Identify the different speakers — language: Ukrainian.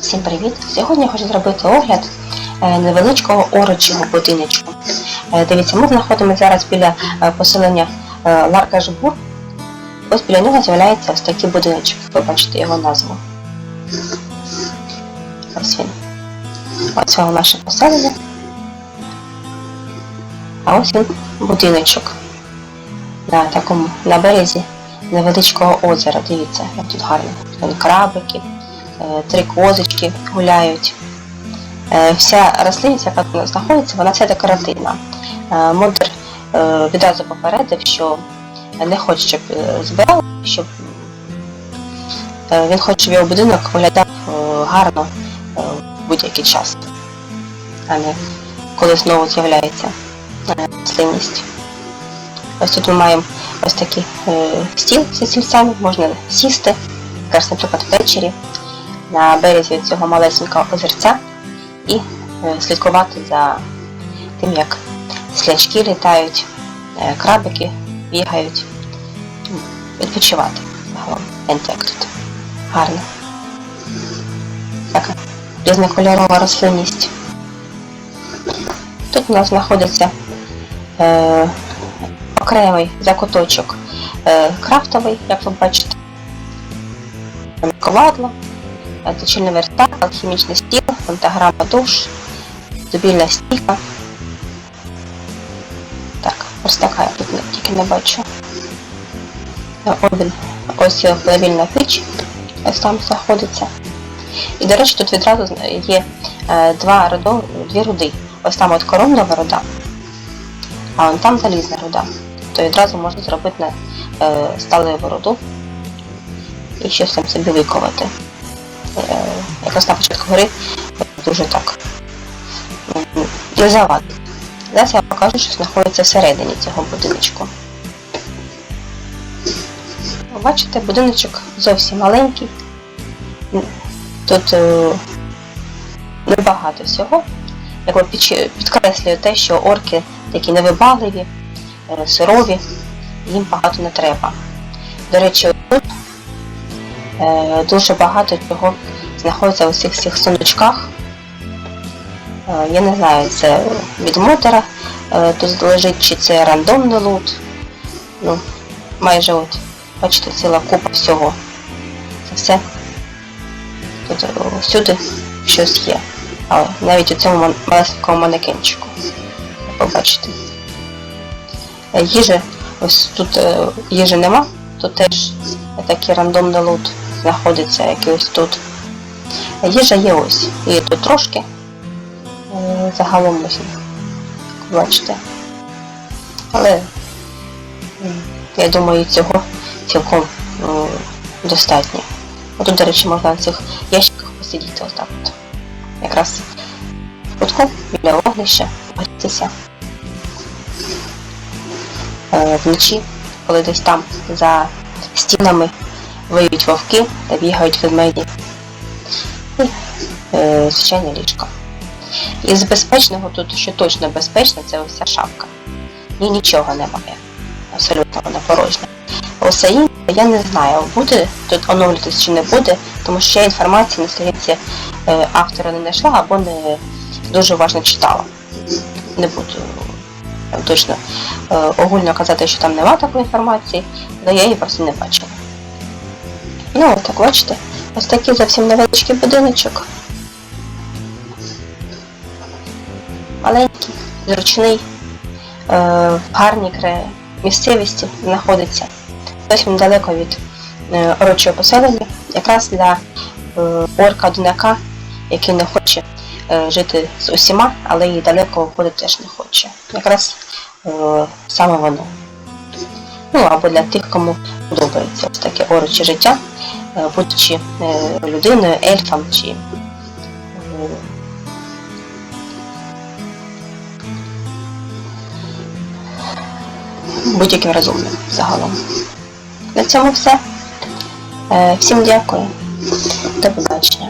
Speaker 1: Всім привіт! Сьогодні я хочу зробити огляд е, невеличкого орочого будиночку. Е, Дивіться, ми знаходимося зараз біля е, поселення Ларкашбур. Ось біля нього з'являється ось такий будиночок. Ви бачите його назву. Ось він. Ось воно наше поселення. А ось він будиночок. На такому на березі невеличкого озера. Дивіться, як тут гарно. Крабики, три козочки гуляють. Е, Вся рослинність, яка тут знаходиться, вона вся декоративна. Е, Модер е, відразу попередив, що не хоче, щоб е, збирали, щоб е, він хоче, щоб його будинок виглядав е, гарно е, в будь-який час, а не коли знову з'являється е, рослинність. Ось тут ми маємо ось такий е, стіл зі стільцями, можна сісти, якраз, наприклад, ввечері на березі цього малесенького озерця і е, слідкувати за тим, як слячки літають, е, крабики бігають, відпочивати загалом. Тут гарно. Така різнокольорова рослинність. Тут у нас знаходиться е, окремий закуточок е, крафтовий, як ви бачите. Ковадло, точильний верстак, алхімічний стіл, пентаграма душ, дубільна стійка. Так, верстака я тут тільки не бачу. Обін. Ось його плавільна піч, ось там знаходиться. І, до речі, тут відразу є е, два родо, дві руди. Ось там от коронова руда, а вон там залізна руда. То відразу можна зробити на е, сталеву руду і щось там собі виковати. Якось на початку гри дуже так не. Зараз я покажу, що знаходиться всередині цього будиночку. Бачите, будиночок зовсім маленький. Тут е, небагато всього. Підч- підкреслюю те, що орки такі невибагливі, е, сирові, їм багато не треба. До речі, тут е, дуже багато чого знаходиться у цих всіх сундучках. Е, я не знаю, це від мотора е, тут лежить, чи це рандомний лут. Ну, майже от, бачите, ціла купа всього. Це все. Тут всюди щось є. Але навіть у цьому малесенькому манекенчику. Як ви. Е, Їжі, ось тут їжі нема, тут теж такий рандомний лут знаходиться, як ось тут. Їжа є ось. І тут трошки. Загалом як бачите. Але я думаю, цього цілком м, достатньо. А тут, до речі, можна на цих ящиках посидіти отак от. Якраз в кутку біля вогнища погрітися. Е, вночі, коли десь там за стінами виють вовки та бігають ведмеді. І, е, звичайне ліжко. Із безпечного тут, що точно безпечно, це ось шапка. Ні, нічого немає. Абсолютно вона порожня. Усе інше я не знаю, буде тут оновлюватись чи не буде, тому що я інформації на сторінці е, автора не знайшла або не дуже уважно читала. Не буду е, точно е, огульно казати, що там нема такої інформації, але я її просто не бачила. Ну, так бачите, ось такий зовсім невеличкий будиночок. Маленький, зручний, е, в гарній кре- місцевості знаходиться. Він далеко від е, орочого поселення, якраз для е, орка-одинака, який не хоче жити з усіма, але і далеко виходити теж не хоче. Якраз саме воно. Ну або для тих, кому подобається ось таке ороче життя, е, будучи е, людиною, ельфом чи е, будь-яким розумним загалом. На цьому все. Всім дякую. До побачення.